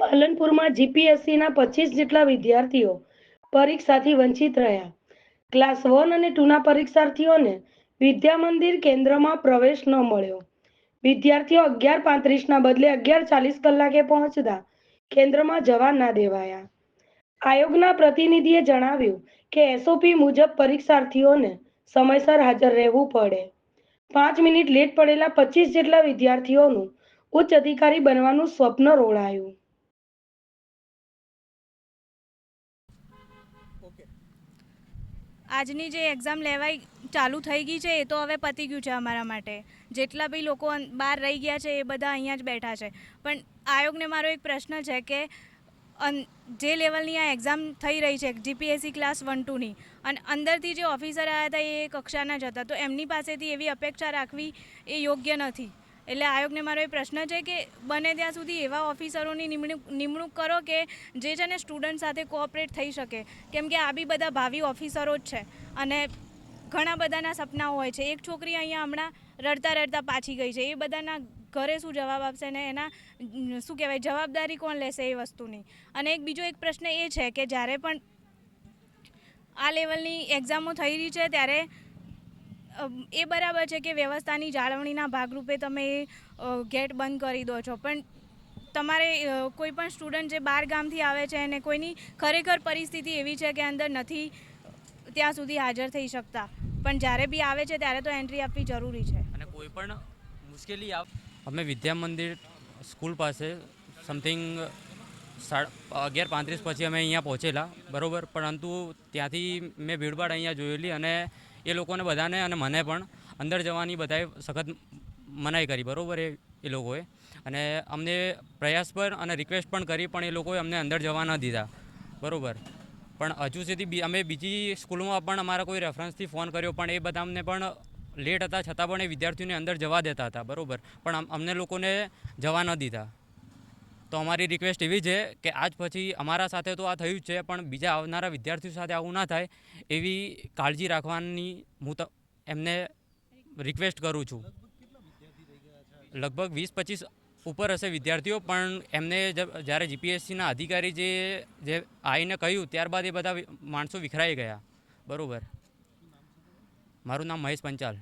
પાલનપુરમાં જીપીએસસીના પચીસ જેટલા વિદ્યાર્થીઓ પરીક્ષાથી વંચિત રહ્યા. ક્લાસ વન અને ટુના પરીક્ષાર્થીઓને વિદ્યા મંદિર કેન્દ્રમાં પ્રવેશ ન મળ્યો. વિદ્યાર્થીઓ અગિયાર પાંત્રીસના બદલે અગિયાર ચાલીસ કલાકે પહોંચતા કેન્દ્રમાં જવા ના દેવાયા. આયોગના પ્રતિનિધિએ જણાવ્યું કે એસઓપી મુજબ પરીક્ષાર્થીઓને સમયસર હાજર રહેવું પડે. પાંચ મિનિટ લેટ પડેલા પચીસ જેટલા વિદ્યાર્થીઓનું ઉચ્ચ અધિકારી બનવાનું સ્વપ્ન રોળાયું. આજની જે એક્ઝામ લેવાઈ ચાલુ થઈ ગઈ છે, એ તો હવે પતી ગયું છે અમારા માટે. જેટલા બી લોકો બહાર રહી ગયા છે, એ બધા અહીંયા જ બેઠા છે. પણ આયોગને મારો એક પ્રશ્ન છે કે જે લેવલની આ એક્ઝામ થઈ રહી છે જીપીએસસી ક્લાસ વન ટુની અને અંદરથી જે ઓફિસર આવ્યા હતા એ કક્ષાના જ હતા, તો એમની પાસેથી એવી અપેક્ષા રાખવી એ યોગ્ય નથી. એટલે આયોગને મારો એ પ્રશ્ન છે કે બને ત્યાં સુધી એવા ઓફિસરોની નિમણૂક નિમણૂક કરો કે જે છે ને સ્ટુડન્ટ સાથે કોઓપરેટ થઈ શકે. કેમ કે આ બી બધા ભાવિ ઓફિસરો જ છે અને ઘણા બધાના સપનાઓ હોય છે. એક છોકરી અહીંયા હમણાં રડતા રડતા પાછી ગઈ છે. એ બધાના ઘરે શું જવાબ આપશે ને એના શું કહેવાય, જવાબદારી કોણ લેશે એ વસ્તુની? અને એક બીજો એક પ્રશ્ન એ છે કે જ્યારે પણ આ લેવલની એક્ઝામો થઈ રહી છે ત્યારે એ બરાબર છે કે વ્યવસ્થાની જાળવણીના ભાગરૂપે તમે ગેટ બંધ કરી દો છો. પણ તમારે કોઈ પણ સ્ટુડન્ટ જે બાર ગામથી આવે છે અને કોઈની ખરેખર પરિસ્થિતિ એવી છે કે અંદર નથી, ત્યાં સુધી હાજર થઈ શકતા. પણ જ્યારે બી આવે છે ત્યારે તો એન્ટ્રી આપવી જરૂરી છે. અને કોઈ પણ મુશ્કેલી અમે વિદ્યા મંદિર સ્કૂલ પાસે સમથિંગ સાડા, અગિયાર પાંત્રીસ પછી અમે અહીંયા પહોંચેલા. બરાબર, પરંતુ ત્યાંથી મેં ભીડભાડ અહીંયા જોયેલી અને એ લોકોને બધાને અને મને પણ અંદર જવાની બધાએ સખત મનાઈ કરી, બરાબર એ એ લોકોએ. અને અમને પ્રયાસ પર અને રિક્વેસ્ટ પણ કરી, પણ એ લોકોએ અમને અંદર જવા ન દીધા, બરાબર. પણ હજુ સુધી બી, અમે બીજી સ્કૂલમાં પણ અમારા કોઈ રેફરન્સથી ફોન કર્યો, પણ એ બધા અમને પણ લેટ હતા, છતાં પણ એ વિદ્યાર્થીઓને અંદર જવા દેતા હતા, બરાબર. પણ અમને લોકોને જવા ન દીધા. તો અમારી રિક્વેસ્ટ એવી છે કે આજ પછી અમારા સાથે તો આ થયું જ છે, પણ બીજા આવનારા વિદ્યાર્થીઓ સાથે આવું ના થાય એવી કાળજી રાખવાની હું ત એમને રિક્વેસ્ટ કરું છું. લગભગ વીસ પચીસ ઉપર હશે વિદ્યાર્થીઓ, પણ એમને જ્યારે જીપીએસસીના અધિકારી જે જે આવીને કહ્યું, ત્યારબાદ એ બધા માણસો વિખરાઈ ગયા. બરાબર. મારું નામ મહેશ પંચાલ.